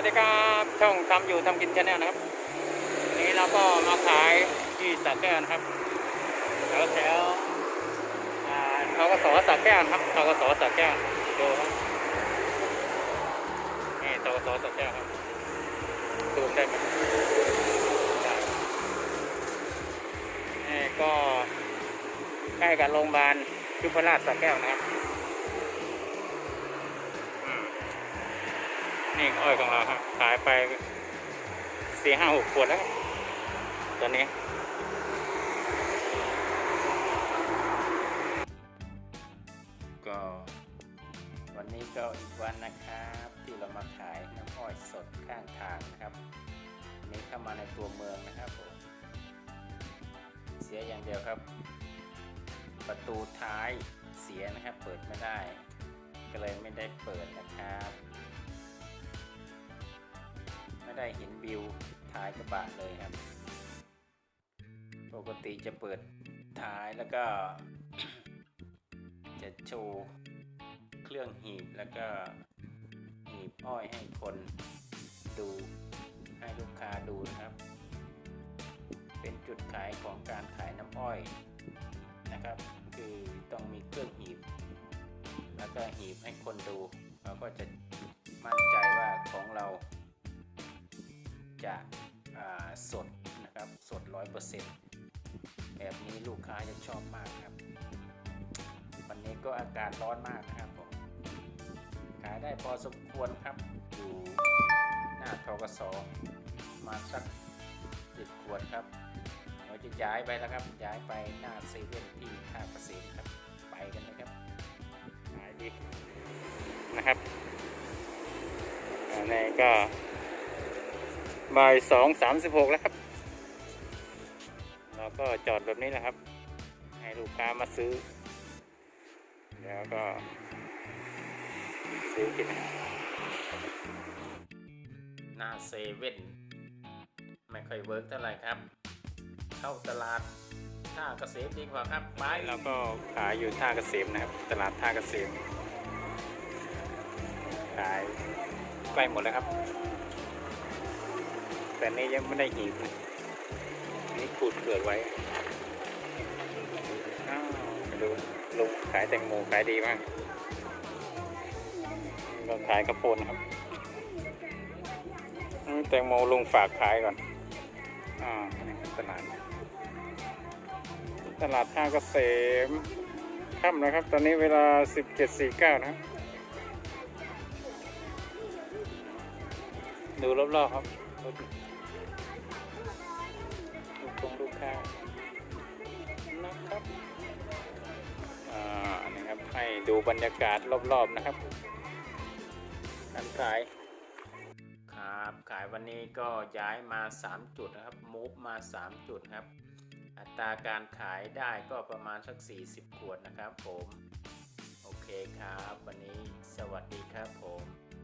วัสดีครับช่องทำอยู่ทำกินชาแนลนะครับวันนี้เราก็มาขายที่สระแก้วนะครับแถวแถวอ่าทกสสระแก้วนครับทกสสระแก้วดูครับนี่ทกสสระแก้วครับซูได้ไหมได้นี่ก็ใกล้กับโรงพยาบาลยุพราชสระแก้วนะครับ นี่อ้อยของเราครับขายไปสี่ห้าหกขวดแล้วครับตอนนี้ก็วันนี้ก็อีกวันนะครับที่เรามาขายน้ำอ้อยสดข้างทางนะครับอันนี้เข้ามาในตัวเมืองนะครับผมเสียอย่างเดียวครับ ประตูท้ายเสียนะครับ เปิดไม่ได้ ก็เลยไม่ได้เปิดนะครับ ไม่ได้เห็นวิวท้ายกระบะเลยครับ ปกติจะเปิดท้ายแล้วก็ จะโชว์เครื่องหีบแล้วก็หีบอ้อยให้คนดูให้ลูกค้าดูนะครับ เป็นจุดขายของการขายน้ำอ้อยนะครับ คือต้องมีเครื่องหีบ แล้วก็หีบให้คนดูเราก็จะมั่นใจว่าของเรา จะสดนะครับสดร้อยเปอร์เซ็นต์แบบนี้ลูกค้าจะชอบมากครับ วันนี้ก็อากาศร้อนมากนะครับผมขายได้พอสมควรครับ อยู่หน้าทกสมาสักสิบขวดครับเราจะย้ายไปแล้วครับ ย้ายไปหน้าเซเว่นที่ท่าเกษตรครับ ไปกันเลยครับขายดีนะครับอันนี้ก็ บ่ายสองสามสิบหกแล้วครับ เราก็จอดแบบนี้นะครับ ให้ลูกค้ามาซื้อ แล้วก็ ซื้อกินหน้าเซเว่นไม่ค่อยเวิร์กเท่าไหร่ครับ เข้าตลาดท่าเกษมดีกว่าครับไปเราก็ขายอยู่ท่าเกษมนะครับ ตลาดท่าเกษมขายใกล้หมดแล้วครับ แต่นี่ยังไม่ได้หีบนี่ขูดเกลือไว้อ้าวดูลุงขายแตงโมขายดีมากก็ขายกระโปนครับแตงโมลุงฝากขายก่อนอ่าตลาดตลาดท่าเกษมค่ำนะครับ ตอนนี้เวลา 17.49 นะครับดูรอบๆครับ ดูบรรยากาศรอบๆนะครับการขาย ครับขายวันนี้ก็ย้ายมา 3 จุดนะครับมูฟมา 3 จุดครับ อัตราการขายได้ก็ประมาณสัก 40 ขวดนะครับผม โอเคครับ วันนี้สวัสดีครับผม